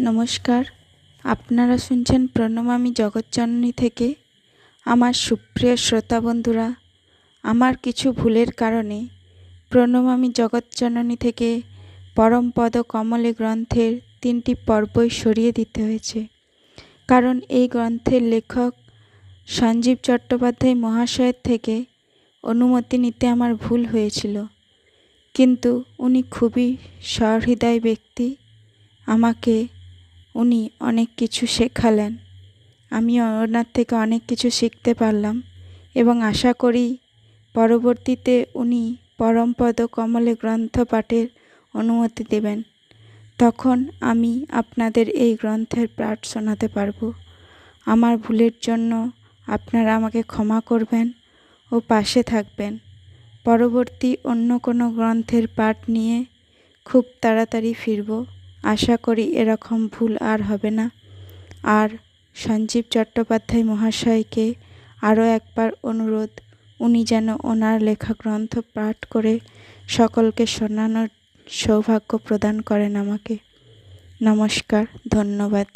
নমস্কার। আপনারা শুনছেন প্রণমামী জগৎজননী থেকে। আমার সুপ্রিয় শ্রোতা বন্ধুরা, আমার কিছু ভুলের কারণে প্রণমামী জগৎজননী থেকে পরমপদ কমলে গ্রন্থের তিনটি পর্বই সরিয়ে দিতে হয়েছে। কারণ এই গ্রন্থের লেখক সঞ্জীব চট্টোপাধ্যায় মহাশয়ের থেকে অনুমতি নিতে আমার ভুল হয়েছিল। কিন্তু উনি খুবই সহৃদয় ব্যক্তি। আমাকে উনি অনেক কিছু শেখালেন। আমি ওনার থেকে অনেক কিছু শিখতে পারলাম এবং আশা করি পরবর্তীতে উনি পরমপদ কমলে গ্রন্থ পাঠের অনুমতি দেবেন। তখন আমি আপনাদের এই গ্রন্থের পাঠ শোনাতে পারব। আমার ভুলের জন্য আপনারা আমাকে ক্ষমা করবেন ও পাশে থাকবেন। পরবর্তী অন্য কোনো গ্রন্থের পাঠ নিয়ে খুব তাড়াতাড়ি ফিরব। আশা করি এরকম ভুল আর হবে না। আর সঞ্জীব চট্টোপাধ্যায় মহাশয়কে আরও একবার অনুরোধ, উনি যেন ওনার লেখা গ্রন্থ পাঠ করে সকলকে শোনানোর সৌভাগ্য প্রদান করেন আমাকে। নমস্কার, ধন্যবাদ।